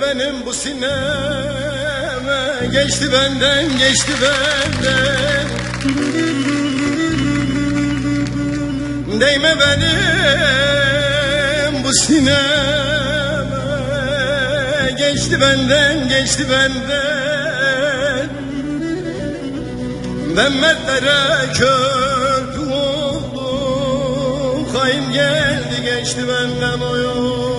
Benim bu sineme Geçti benden geçti benden. Değme benim bu sineme Geçti benden geçti benden. Ben mertlere köprü oldum Hain geldi geçti benden oy oy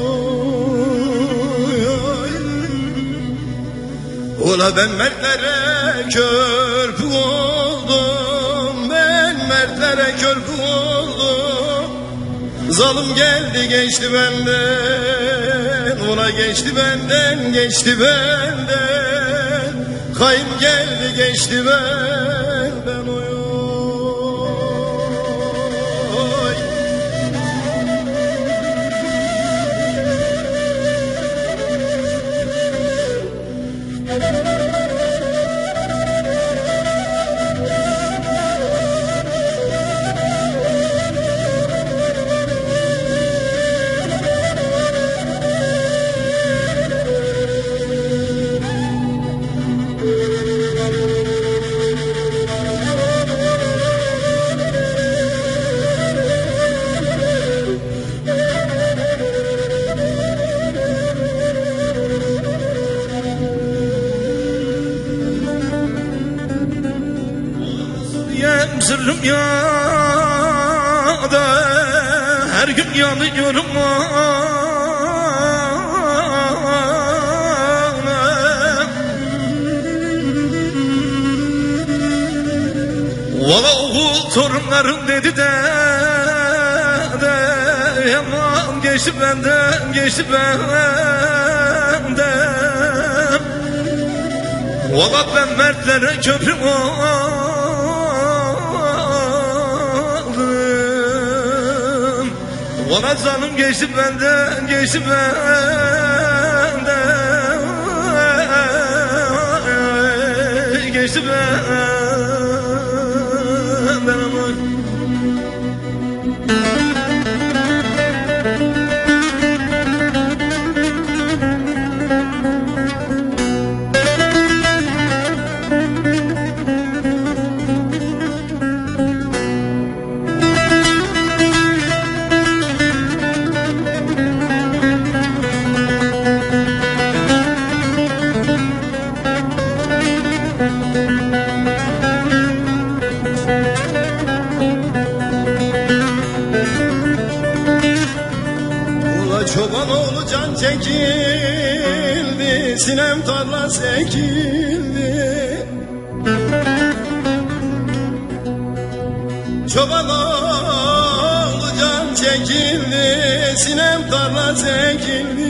Ula ben mertlere körpü oldum Ben mertlere körpü oldum. Zalim geldi geçti benden Ula geçti benden geçti benden. Kayın geldi geçti benden sırrım ya da her gün yanıyorum Valla oğul torunlarım dedi de de Yaman geçti benden geçti benden. Valla ben mertlere köprü oldum Valla canım geçti benden geçti benden. Geçti benden can çekildi Sinem tarla sekildi. Çoban oğlu can çekildi Sinem tarla sekildi.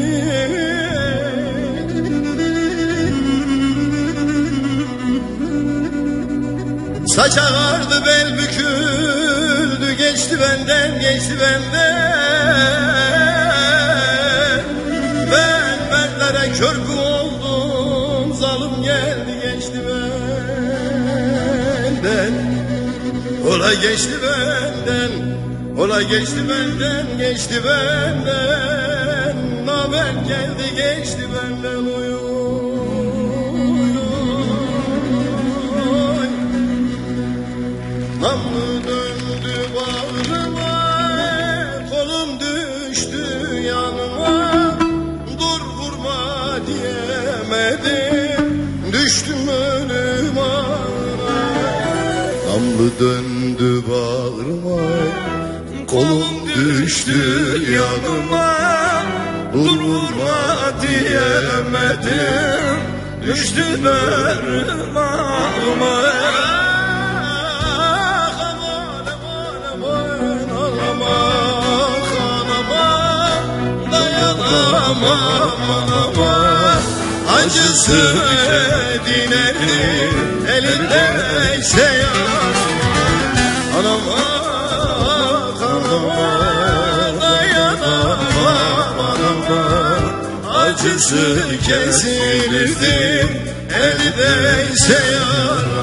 Saç ağardı bel büküldü Geçti benden geçti benden körpü oldum Zalim geldi geçti benden. Ola geçti benden Ola geçti benden geçti benden. Naber geldi geçti benden oy oy Namlu döndü bağrıma Kolum düştü yanıma döndü bağrıma Kolum düştü yanıma. Dur vurma diyemedim ağlamak ağlamak Dayanamam aman Acısı dinenin elindeyse yar Anam ah anam dayanamam anam Acısı kesilirdi eldeyse yaram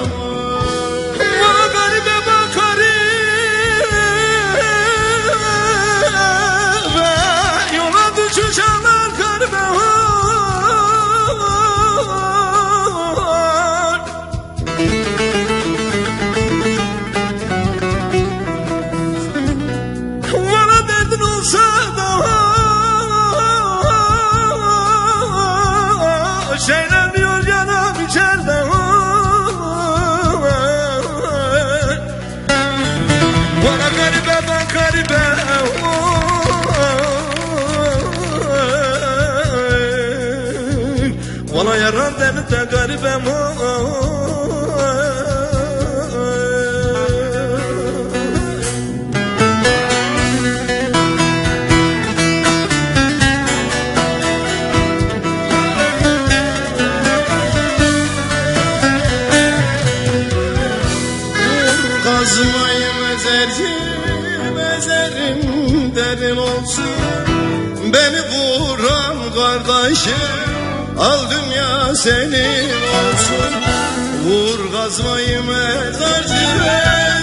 mezerci Mezerim derin olsun. Beni vuran kardeşim Al dünya senin olsun Vur kazmayı mezarcı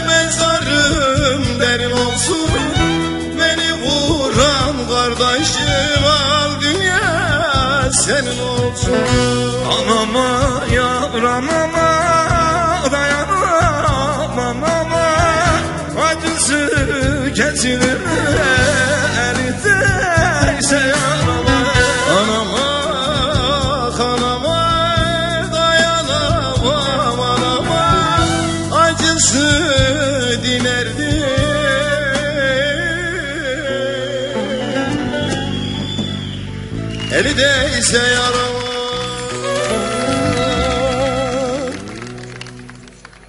Mezarım derin olsun. Beni vuran kardeşim Al dünya senin olsun. Anama yavranama dayanamam ama Acısı kesilir yarama Anama acısı dinerdi. Eli değse yara